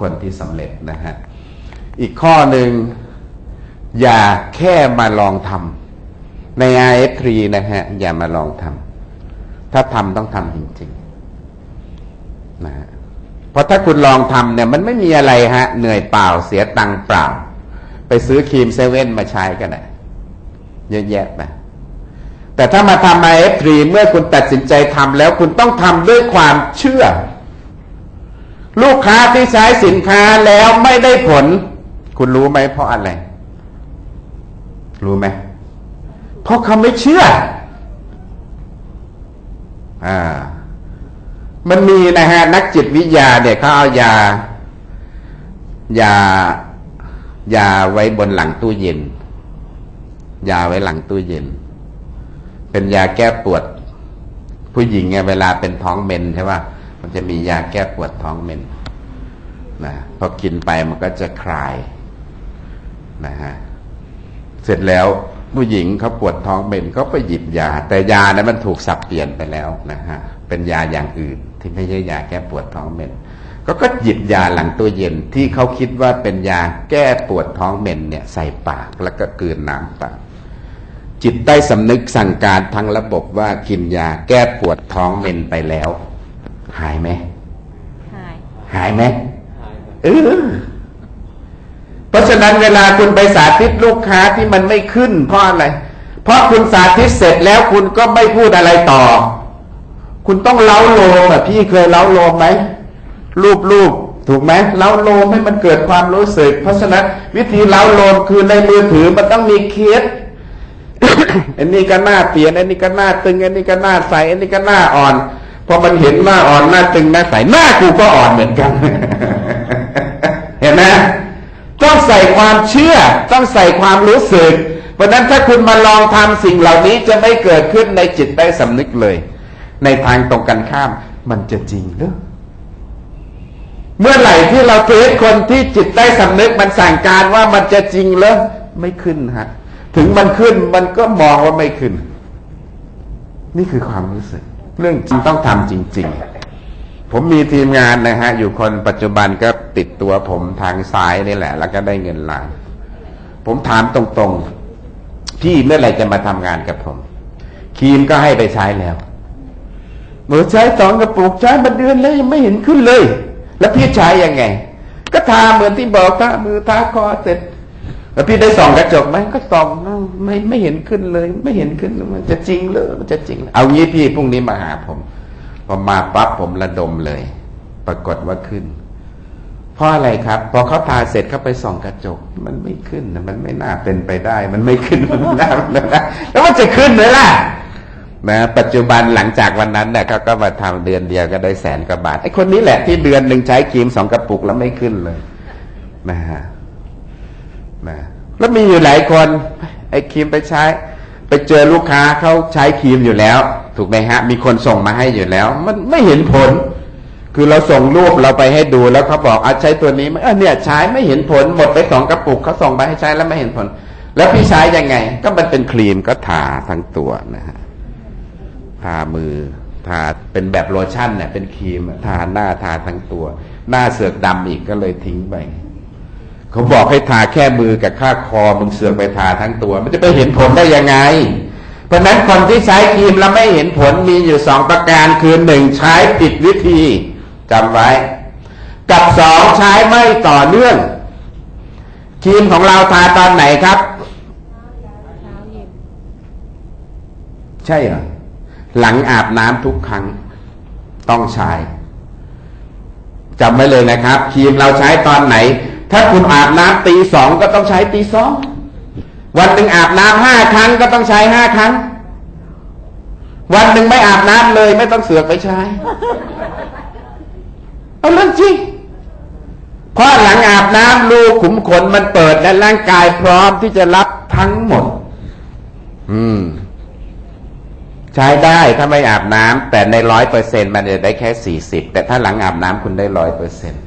คนที่สำเร็จนะฮะอีกข้อหนึ่งอย่าแค่มาลองทำใน IF3 นะฮะ อย่ามาลองทำถ้าทำต้องทำจริงๆนะฮะเพราะถ้าคุณลองทำเนี่ย มันไม่มีอะไรฮะ เหนื่อยเปล่าเสียตังค์เปล่า ไปซื้อครีมเซเว่นมาใช้กันนะเยอะแยะไปแต่ถ้ามาทำ IF3 เมื่อคุณตัดสินใจทำแล้วคุณต้องทำด้วยความเชื่อ ลูกค้าที่ใช้สินค้าแล้วไม่ได้ผล คุณรู้ไหมเพราะอะไร รู้ไหมเพราะเขาไม่เชื่อ อ่า มันมีนะฮะนักจิตวิทยาเนี่ยเขาเอายายายาไว้บนหลังตู้เย็น ยาไว้หลังตู้เย็น เป็นยาแก้ปวด ผู้หญิงไงเวลาเป็นท้องเมนใช่ป่ะ มันจะมียาแก้ปวดท้องเมนนะพอกินไปมันก็จะคลายนะฮะเสร็จแล้วผู้หญิงเขาปวดท้องเมนเขาไปหยิบยา แต่ยานั้นมันถูกสับเปลี่ยนไปแล้วนะฮะเป็นยาอย่างอื่น ที่ไม่ใช่ยาแก้ปวดท้องเมนก็ก็หยิบยาหลังตัวเย็นที่เขาคิดว่าเป็นยาแก้ปวดท้องเมนเนี่ยใส่ปากแล้วก็กืนน้ำตามจิตใต้สำนึกสั่งการทั้งระบบว่ากินยาแก้ปวดท้องเมนไปแล้ว หายไหมหาย หายไหมเออเพราะฉะนั้นเวลาคุณไปสาธิตลูกค้าที่มันไม่ขึ้นเพราะอะไร เพราะคุณสาธิตเสร็จแล้วคุณก็ไม่พูดอะไรต่อ คุณต้องเล้าโลมอะพี่เคยเล้าโลมไหมรูปรูปถูกไหมเล้าโลมให้มันเกิดความรู้สึก เพราะฉะนั้นวิธีเล้าโลมคือในมือถือมันต้องมีเคสอันนี้ก็หน้าเปลี่ยนอันนี้ก็หน้าตึงอันนี้ก็หน้าใสอันนี้ก็หน้าอ่อน พอมันเห็นหน้าอ่อนหน้าตึงหน้าใสหน้ากูก็อ่อนเหมือนกัน เห็นไหมต้องใส่ความเชื่อต้องใส่ความรู้สึก เพราะนั้นถ้าคุณมาลองทำสิ่งเหล่านี้จะไม่เกิดขึ้นในจิตใต้สำนึกเลย ในทางตรงกันข้าม มันจะจริงหรือเมื่อไหร่ที่เราเทสคนที่จิตใต้สำนึกมันสั่งการว่ามันจะจริงแล้วไม่ขึ้นฮะถึงมันขึ้นมันก็มองว่าไม่ขึ้น นี่คือความรู้สึก เรื่องจริงต้องทำจริง ๆ ผมมีทีมงานนะฮะ อยู่คนปัจจุบันก็ติดตัวผมทางซ้ายนี่แหละ แล้วก็ได้เงินล้าน ผมถามตรงๆ พี่เมื่อไหร่จะมาทำงานกับผม ครีมก็ให้ไปใช้แล้วเมื่อใช้สองกระปุกใช้มาเดือนแล้วยังไม่เห็นขึ้นเลย แล้วพี่ใช้ยังไง ก็ทาเหมือนที่บอกทามือทาคอเสร็จ แล้วพี่ได้ส่องกระจกไหมก็ส่องไม่ไม่เห็นขึ้นเลย ไม่เห็นขึ้นมันจะจริงเลยมันจะจริง เอางี้พี่พรุ่งนี้มาหาผมพอมาปั๊บผมระดมเลย ปรากฏว่าขึ้นเพราะอะไรครับ พอเขาทาเสร็จเขาไปส่องกระจก มันไม่ขึ้นนะมันไม่น่าเป็นไปได้ มันไม่ขึ้นมันไม่น่าเป็นไปได้แล้วมันจะขึ้นเลยล่ะนะปัจจุบันหลังจากวันนั้นเนี่ยเขาก็มาทำเดือนเดียวก็ได้แสนกว่าบาทไอ้คนนี้แหละที่เดือนหนึ่งใช้ครีมสองกระปุกแล้วไม่ขึ้นเลย นะฮะ นะแล้วมีอยู่หลายคนไอ้ครีมไปใช้ ไปเจอลูกค้าเขาใช้ครีมอยู่แล้ว ถูกไหมฮะ มีคนส่งมาให้อยู่แล้ว มันไม่เห็นผล คือเราส่งรูปเราไปให้ดูแล้วเขาบอกอาใช้ตัวนี้เออเนี่ยใช้ไม่เห็นผลหมดไปสองกระปุกเขาส่งมาให้ใช้แล้วไม่เห็นผล แล้วพี่ใช้ยังไง ก็มันเป็นครีมก็ทาทั้งตัวนะฮะทามือทาเป็นแบบโลชั่นเนี่ยเป็นครีมทาหน้าทาทั้งตัว หน้าเสือกดำอีกก็เลยทิ้งไป เขาบอกให้ทาแค่มือกับข้าคอมึงเสือกไปทาทั้งตัว มันจะไปเห็นผลได้ยังไง เพราะนั้นคนที่ใช้ครีมแล้วไม่เห็นผลมีอยู่สองประการคือหนึ่งใช้ผิดวิธีจำไว้ กับสองใช้ไม่ต่อเนื่องครีมของเราทาตอนไหนครับใช่เหรอหลังอาบน้ำทุกครั้งต้องใช้จำไว้เลยนะครับครีมเราใช้ตอนไหน ถ้าคุณอาบน้ำตีสองก็ต้องใช้ตีสองวันหนึ่งอาบน้ำห้าครั้งก็ต้องใช้ห้าครั้ง วันหนึ่งไม่อาบน้ำเลย ไม่ต้องเสือกไปใช้เอาเรื่องจริงเพราะหลังอาบน้ำรูขุมขนมันเปิดและร่างกายพร้อมที่จะรับทั้งหมด อืม ใช้ได้ถ้าไม่อาบน้ำแต่ในร้อยเปอร์เซ็นมันจะได้แค่สี่สิบแต่ถ้าหลังอาบน้ำคุณได้ร้อยเปอร์เซ็นต์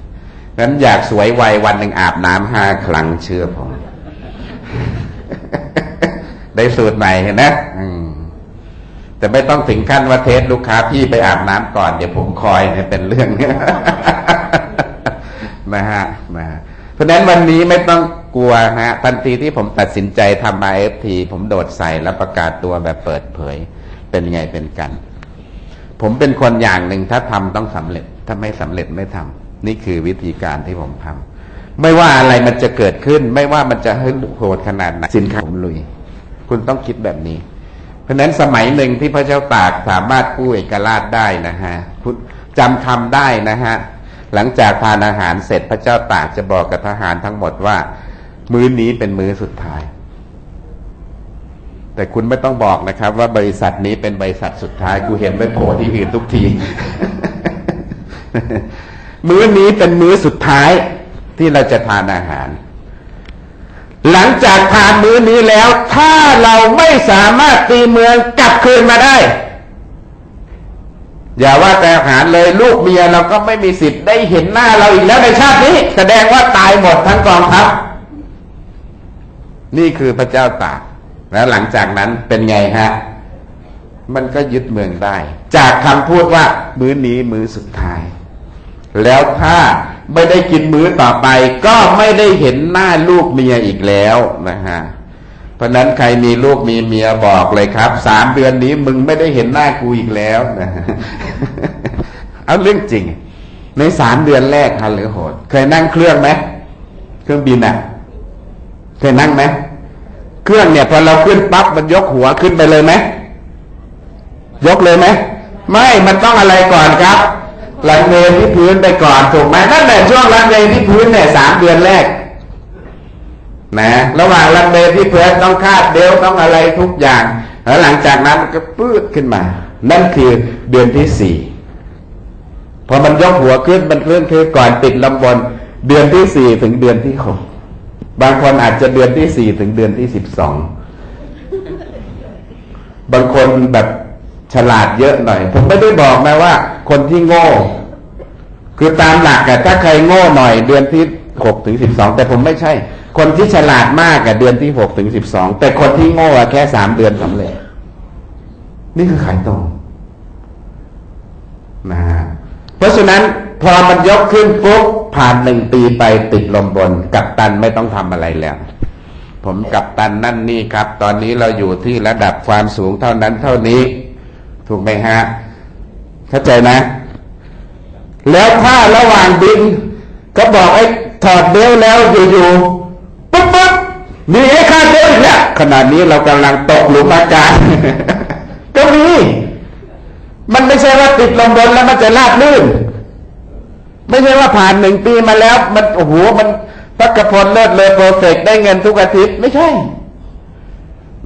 นั้นอยากสวยวัยวันหนึ่งอาบน้ำห้าครั้งเชื่อผม ได้สูตรใหม่เห็นนะอืมแต่ไม่ต้องถึงขั้นว่าเทสลูกค้าพี่ไปอาบน้ำก่อนเดี๋ยวผมคอยเนี่ยเป็นเรื่องนะฮะนะเพราะฉะนั้นวันนี้ไม่ต้องกลัวฮะทันทีที่ผมตัดสินใจทำมาเอฟทีผมโดดใส่แล้วประกาศตัวแบบเปิดเผย เป็นไงเป็นกัน ผมเป็นคนอย่างหนึ่งถ้าทำต้องสำเร็จ ถ้าไม่สำเร็จไม่ทำ นี่คือวิธีการที่ผมทำไม่ว่าอะไรมันจะเกิดขึ้น ไม่ว่ามันจะให้โหดขนาดไหนสินค้าผมลุย คุณต้องคิดแบบนี้ เพราะฉะนั้นสมัยหนึ่งที่พระเจ้าตากสามารถกู้เอกราชได้นะฮะคุณจำคำได้นะฮะหลังจากทานอาหารเสร็จพระเจ้าตากจะบอกกับทหารทั้งหมดว่า มื้อนี้เป็นมื้อสุดท้าย แต่คุณไม่ต้องบอกนะครับ ว่าบริษัทนี้เป็นบริษัทสุดท้าย กูเห็นไปโผล่ที่อื่นทุกที มื้อนี้เป็นมื้อสุดท้ายที่เราจะทานอาหาร หลังจากทานมื้อนี้แล้ว ถ้าเราไม่สามารถตีเมืองกลับคืนมาได้ อย่าว่าแต่อาหารเลยลูกเมียเราก็ไม่มีสิทธิ์ได้เห็นหน้าเราอีกแล้วในชาตินี้ แสดงว่าตายหมดทั้งกองทัพนี่คือพระเจ้าตากแล้วหลังจากนั้นเป็นไงฮะ มันก็ยึดเมืองได้ จากคำพูดว่า มื้อนี้มื้อสุดท้าย แล้วถ้าไม่ได้กินมื้อต่อไป ก็ไม่ได้เห็นหน้าลูกเมียอีกแล้วนะฮะเพราะนั้นใครมีลูกมีเมียบอกเลยครับสามเดือนนี้มึงไม่ได้เห็นหน้ากูอีกแล้วนะเอาเรื่องจริง ในสามเดือนแรกฮันหรือโหด เคยนั่งเครื่องไหมเครื่องบินอะ เคยนั่งไหมเครื่องเนี่ยพอเราขึ้นปั๊บมันยกหัวขึ้นไปเลยไหมยกเลยไหมไม่มันต้องอะไรก่อนครับ ลังเลที่พื้นไปก่อนถูกไหมนั่นแหละช่วงลังเลที่พื้นเนี่ยสามเดือนแรกนะระหว่างลังเลที่พื้นต้องคาดเดลต้องอะไรทุกอย่างแล้วหลังจากนั้นมันก็ปื้ดขึ้นมา นั่นคือเดือนที่สี่พอมันยกหัวขึ้นมันเคลื่อนคือก่อนติดลำบนเดือนที่สี่ถึงเดือนที่หกบางคนอาจจะเดือนที่สี่ถึงเดือนที่สิบสองบางคนแบบ ฉลาดเยอะหน่อย ผมไม่ได้บอกนะว่า คนที่โง่ คือตามหลักอะถ้าใครโง่หน่อย เดือนที่หกถึงสิบสองแต่ผมไม่ใช่ คนที่ฉลาดมากอะเดือนที่หกถึงสิบสองแต่คนที่โง่อะแค่สามเดือนสำเร็จนี่คือขายตรงนะฮะเพราะฉะนั้นพอมันยกขึ้นปุ๊บผ่านหนึ่งปีไปติดลมบน กัปตันไม่ต้องทำอะไรแล้ว ผมกัปตันนั่นนี่ครับ ตอนนี้เราอยู่ที่ระดับความสูงเท่านั้นเท่านี้ ถูกไหมฮะ เข้าใจนะ แล้วถ้าระหว่างบิน ก็บอกไอ้ถอดเบลแล้วอยู่ๆปุ๊บปุ๊บมีไอ้ค่าเบลต์อีกแล้วขณะนี้เรากำลังตกหลุมอากาศก็มีมันไม่ใช่ว่าติดลมบนแล้วมันจะลาดลื่น ไม่ใช่ว่าผ่านหนึ่งปีมาแล้ว มันโอ้โหมันพักกระพลเลิศเลยโปรเฟกได้เงินทุกอาทิตย์ ไม่ใช่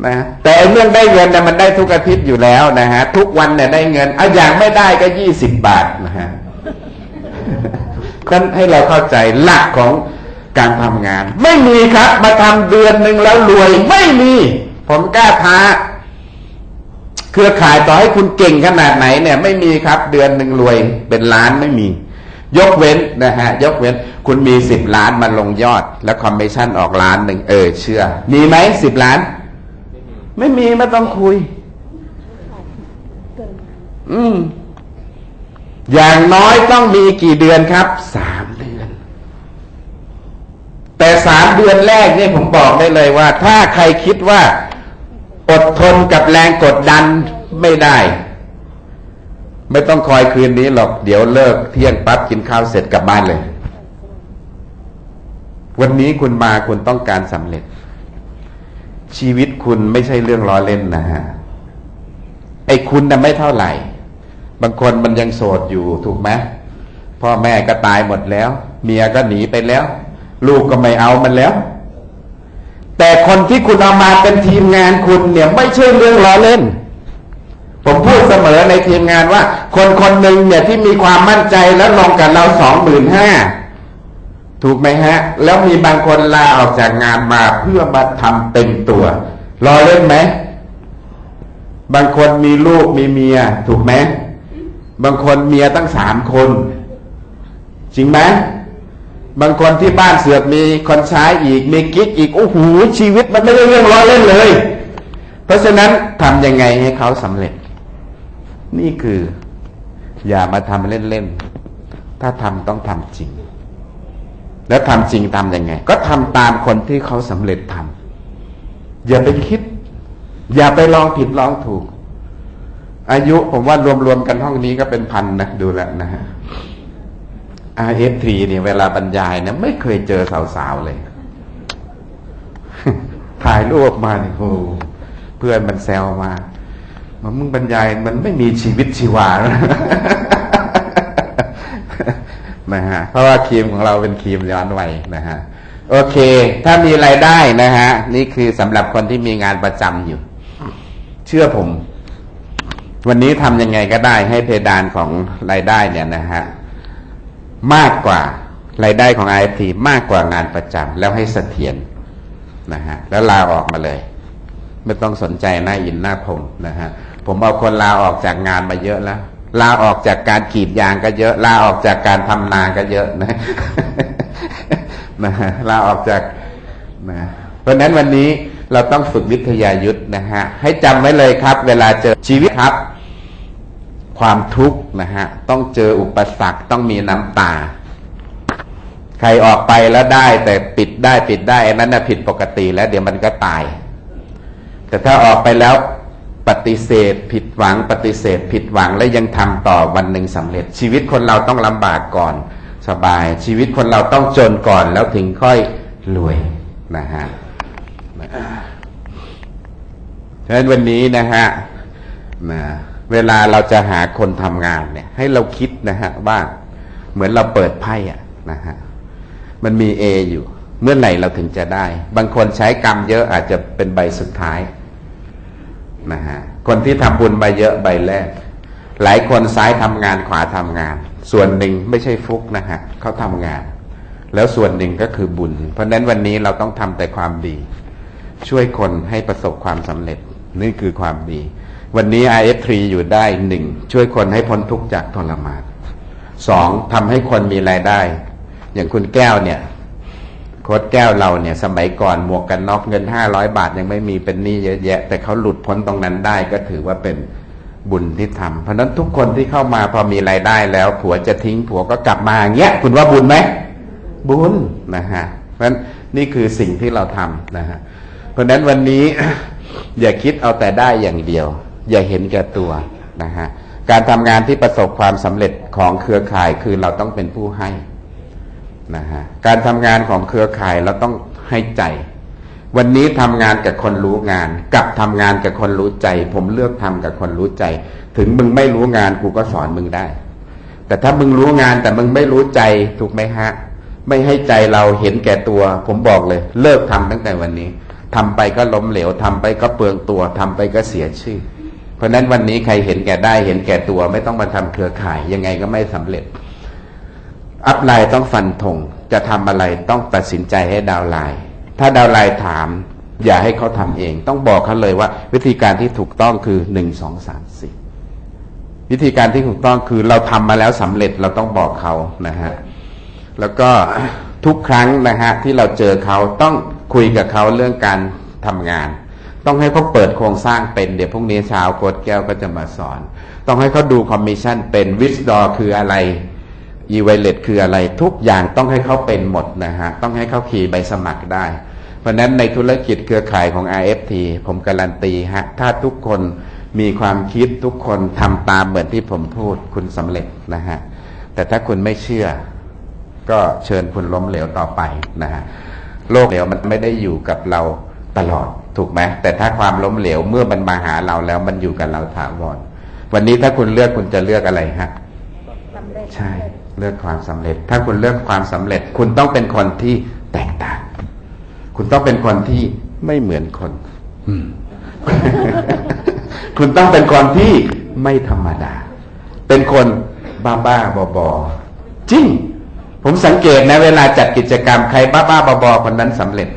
นะแต่เรื่องได้เงินเนี่ยมันได้ทุกอาทิตย์อยู่แล้วนะฮะทุกวันเนี่ยได้เงินเอาอย่างไม่ได้ก็ยี่สิบบาทนะฮะนั้นให้เราเข้าใจหลักของการทำงาน ไม่มีครับ มาทำเดือนหนึ่งแล้วรวยไม่มี ผมกล้าท้า เครือข่ายต่อให้คุณเก่งขนาดไหนเนี่ย ไม่มีครับ เดือนหนึ่งรวยเป็นล้านไม่มี ยกเว้นนะฮะ ยกเว้น คุณมีสิบล้านมาลงยอด แล้วคอมมิชชั่นออกล้านหนึ่งเออเชื่อ มีไหมสิบล้าน ไม่มีไม่ต้องคุย อืม อย่างน้อยต้องมีกี่เดือนครับ สามเดือน แต่สามเดือนแรกนี่ผมบอกได้เลยว่า ถ้าใครคิดว่า อดทนกับแรงกดดันไม่ได้ ไม่ต้องคอยคืนนี้หรอก เดี๋ยวเลิกเที่ยงปั๊บกินข้าวเสร็จกลับบ้านเลย วันนี้คุณมาคุณต้องการสำเร็จ ชีวิตคุณไม่ใช่เรื่องล้อเล่นนะฮะไอ้คุณน่ะไม่เท่าไหร่ บางคนมันยังโสดอยู่ถูกไหมพ่อแม่ก็ตายหมดแล้ว เมียก็หนีไปแล้ว ลูกก็ไม่เอามันแล้ว แต่คนที่คุณเอามาเป็นทีมงานคุณเนี่ยไม่ใช่เรื่องล้อเล่น ผมพูดเสมอในทีมงานว่า คนคนหนึ่งเนี่ยที่มีความมั่นใจแล้วลงกับเราสองหมื่นห้า ถูกไหมฮะ แล้วมีบางคนลาออกจากงานมาเพื่อมาทำเต็มตัวรอเล่นไหมบางคนมีลูกมีเมีย ถูกไหมบางคนเมียตั้งสามคน จริงไหมบางคนที่บ้านเสือกมีคนใช้อีกมีกิ๊กอีกโอ้โหชีวิตมันไม่ได้เรื่องล้อเล่นเลย เพราะฉะนั้นทำยังไงให้เขาสำเร็จ นี่คือ อย่ามาทำเล่นๆถ้าทำต้องทำจริง แล้วทำจริงทำยังไง ก็ทำตามคนที่เขาสำเร็จทำอย่าไปคิด อย่าไปลองผิดลองถูก อายุผมว่ารวมๆกันห้องนี้ก็เป็นพันนะดูแลนะฮะ RF3 เนี่ยเวลาบรรยายเนี่ยไม่เคยเจอสาวๆเลย ถ่ายรูปมาเนี่ยโอ้เพื่อนมันแซวมามันมึงบรรยายมันไม่มีชีวิตชีวา นะฮะเพราะว่าครีมของเราเป็นครีมย้อนวัยนะฮะโอเค ถ้ามีรายได้นะฮะ นี่คือสำหรับคนที่มีงานประจำอยู่ เชื่อผม วันนี้ทำยังไงก็ได้ให้เพดานของรายได้เนี่ยนะฮะ มากกว่ารายได้ของ IFT มากกว่างานประจำแล้วให้เสถียรนะฮะ แล้วลาออกมาเลย ไม่ต้องสนใจหน้าอินหน้าผมนะฮะ ผมเอาคนลาออกจากงานมาเยอะแล้ว ลาออกจากการกรีดยางก็เยอะ ลาออกจากการทำนาก็เยอะนะนะลาออกจากนะเพราะฉะนั้นวันนี้เราต้องฝึกวิทยายุทธ์นะฮะ ให้จำไว้เลยครับ เวลาเจอชีวิตครับ ความทุกข์นะฮะ ต้องเจออุปสรรคต้องมีน้ำตา ใครออกไปแล้วได้ แต่ปิดได้ปิดได้อันนั้นน่ะผิดปกติแล้ว เดี๋ยวมันก็ตาย แต่ถ้าออกไปแล้ว ปฏิเสธ ผิดหวัง ปฏิเสธ ผิดหวังแล้วยังทำต่อวันหนึ่งสำเร็จ ชีวิตคนเราต้องลำบากก่อน สบาย ชีวิตคนเราต้องจนก่อนแล้วถึงค่อยรวยนะฮะฉะนั้นวันนี้นะฮะนะเวลาเราจะหาคนทำงานเนี่ย ให้เราคิดนะฮะว่าเหมือนเราเปิดไพ่อะนะฮะมันมี A อยู่ เมื่อไหร่เราถึงจะได้ บางคนใช้กรรมเยอะอาจจะเป็นใบสุดท้าย นะฮะคนที่ทำบุญมาเยอะใบแรก หลายคนซ้ายทำงานขวาทำงาน ส่วนหนึ่งไม่ใช่ฟุกนะฮะเขาทำงาน แล้วส่วนหนึ่งก็คือบุญ เพราะฉะนั้นวันนี้เราต้องทำแต่ความดี ช่วยคนให้ประสบความสำเร็จนี่คือความดี วันนี้ IF3 อยู่ได้หนึ่งช่วยคนให้พ้นทุกข์จากทรมานสองทำให้คนมีรายได้ อย่างคุณแก้วเนี่ย โค้ดแก้วเราเนี่ยสมัยก่อนหมวกกันน็อกเงินห้าร้อยบาทยังไม่มีเป็นหนี้เยอะแยะ แต่เขาหลุดพ้นตรงนั้นได้ก็ถือว่าเป็นบุญที่ทำเพราะฉะนั้นทุกคนที่เข้ามาพอมีรายได้แล้ว ผัวจะทิ้งผัวก็กลับมาอย่างเงี้ยคุณว่าบุญไหมบุญนะฮะเพราะฉะนั้นนี่คือสิ่งที่เราทำนะฮะเพราะฉะนั้นวันนี้อย่าคิดเอาแต่ได้อย่างเดียว อย่าเห็นแก่ตัวนะฮะการทำงานที่ประสบความสำเร็จของเครือข่ายคือเราต้องเป็นผู้ให้ นะฮะการทำงานของเครือข่ายเราต้องให้ใจ วันนี้ทำงานกับคนรู้งาน กับทำงานกับคนรู้ใจ ผมเลือกทำกับคนรู้ใจ ถึงมึงไม่รู้งานกูก็สอนมึงได้ แต่ถ้ามึงรู้งานแต่มึงไม่รู้ใจถูกไหมฮะ ไม่ให้ใจเราเห็นแก่ตัว ผมบอกเลย เลิกทำตั้งแต่วันนี้ทำไปก็ล้มเหลวทำไปก็เปลืองตัวทำไปก็เสียชื่อ เพราะนั้นวันนี้ใครเห็นแก่ได้เห็นแก่ตัว ไม่ต้องมาทำเครือข่ายยังไงก็ไม่สำเร็จ อัพไลน์ต้องฟันธงจะทำอะไรต้องตัดสินใจให้ดาวไลน์ถ้าดาวไลน์ถาม อย่าให้เขาทำเอง ต้องบอกเขาเลยว่า วิธีการที่ถูกต้องคือหนึ่งสองสามสี่วิธีการที่ถูกต้องคือเราทำมาแล้วสำเร็จเราต้องบอกเขานะฮะแล้วก็ทุกครั้งนะฮะที่เราเจอเขาต้องคุยกับเขาเรื่องการทำงาน ต้องให้เขาเปิดโครงสร้างเป็นเดี๋ยวพรุ่งนี้เช้าโค้ดแก้วก็จะมาสอน ต้องให้เขาดูคอมมิชชั่นเป็นวิสดอคืออะไร อีเวเลตคืออะไรทุกอย่างต้องให้เขาเป็นหมดนะฮะ ต้องให้เขาขี่ใบสมัครได้ เพราะฉะนั้นในธุรกิจเครือข่ายของ IFT ผมการันตีฮะ ถ้าทุกคนมีความคิดทุกคนทำตามเหมือนที่ผมพูดคุณสำเร็จนะฮะ แต่ถ้าคุณไม่เชื่อ ก็เชิญคุณล้มเหลวต่อไปนะฮะโลกเหลวมันไม่ได้อยู่กับเราตลอดถูกไหมแต่ถ้าความล้มเหลวเมื่อมันมาหาเราแล้วมันอยู่กับเราถาวรวันนี้ถ้าคุณเลือกคุณจะเลือกอะไรฮะสำเร็จใช่ เลือกความสำเร็จ ถ้าคุณเลือกความสำเร็จ คุณต้องเป็นคนที่แตกต่าง คุณต้องเป็นคนที่ไม่เหมือนคน อืมคุณต้องเป็นคนที่ไม่ธรรมดา เป็นคนบ้าบ้าๆบอบอๆจริง ผมสังเกตนะเวลาจัดกิจกรรมใครบ้าบ้าๆบอบอๆคนนั้นสำเร็จ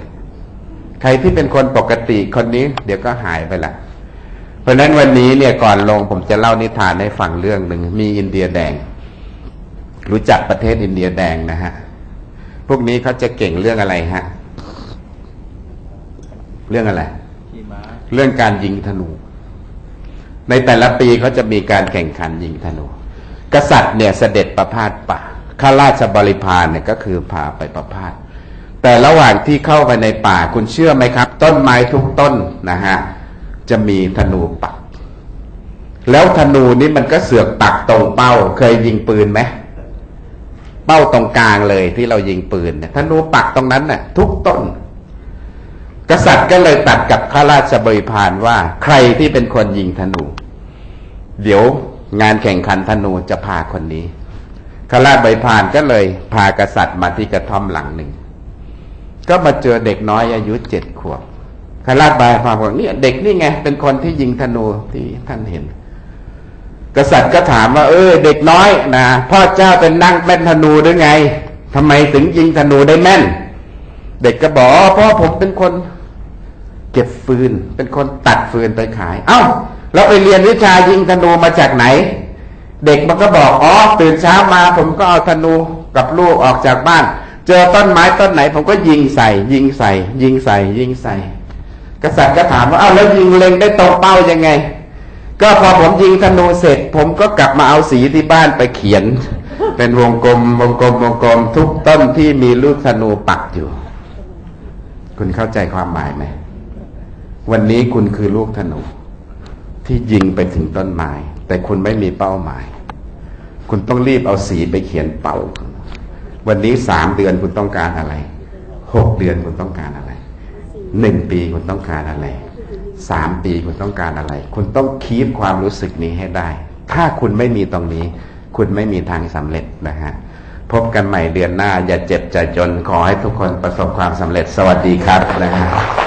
ใครที่เป็นคนปกติคนนี้ เดี๋ยวก็หายไปละเพราะฉะนั้นวันนี้เนี่ยก่อนลงผมจะเล่านิทานให้ฟังเรื่องหนึ่งมีอินเดียแดง รู้จักประเทศอินเดียแดงนะฮะ พวกนี้เขาจะเก่งเรื่องอะไรฮะ เรื่องอะไรขี่ม้าเรื่องการยิงธนู ในแต่ละปีเขาจะมีการแข่งขันยิงธนู กษัตริย์เนี่ยเสด็จประพาสป่า ข้าราชบริพารเนี่ยก็คือพาไปประพาส แต่ระหว่างที่เข้าไปในป่าคุณเชื่อไหมครับ ต้นไม้ทุกต้นนะฮะ จะมีธนูปัก แล้วธนูนี่มันก็เสือกปักตรงเป้า เคยยิงปืนไหม เป้าตรงกลางเลยที่เรายิงปืนเนี่ยธนูปักตรงนั้นน่ะ ทุกต้น กษัตริย์ก็เลยตัดกับข้าราชบริพารว่าใครที่เป็นคนยิงธนู เดี๋ยวงานแข่งขันธนูจะพาคนนี้ข้าราชบริพารก็เลย พากษัตริย์มาที่กระท่อมหลังหนึ่ง ก็มาเจอเด็กน้อยอายุเจ็ดขวบข้าราชบริพารบอกเนี่ยเด็กนี่ไงเป็นคนที่ยิงธนูที่ท่านเห็น กษัตริย์ก็ถามว่า เออ เด็กน้อยนะพ่อเจ้าเป็นนั่งแม่นธนูหรือไงทำไมถึงยิงธนูได้แม่น เด็กก็บอกพ่อผมเป็นคน เก็บฟืน เป็นคนตัดฟืนไปขาย เอ้าแล้วไปเรียนวิชายิงธนูมาจากไหน เด็กมันก็บอกอ๋อตื่นเช้ามา ผมก็เอาธนูกับลูกออกจากบ้าน เจอต้นไม้ต้นไหน ผมก็ยิงใส่ ยิงใส่ ยิงใส่ ยิงใส่ กษัตริย์ก็ถามว่าเอ้าแล้วยิงเล็งได้ตรงเป้ายังไง ก็พอผมยิงธนูเสร็จ ผมก็กลับมาเอาสีที่บ้านไปเขียน เป็นวงกลมวงกลมวงกลมทุกต้นที่มีลูกธนูปักอยู่ คุณเข้าใจความหมายไหมวันนี้คุณคือลูกธนู ที่ยิงไปถึงต้นไม้แต่คุณไม่มีเป้าหมาย คุณต้องรีบเอาสีไปเขียนเป้าวันนี้สามเดือนคุณต้องการอะไรหกเดือนคุณต้องการอะไรหนึ่งปีคุณต้องการอะไร สามปีคุณต้องการอะไร คุณต้องคีบความรู้สึกนี้ให้ได้ ถ้าคุณไม่มีตรงนี้ คุณไม่มีทางสำเร็จนะฮะ พบกันใหม่เดือนหน้า อย่าเจ็บจะจนขอให้ทุกคนประสบความสำเร็จสวัสดีครับนะฮะ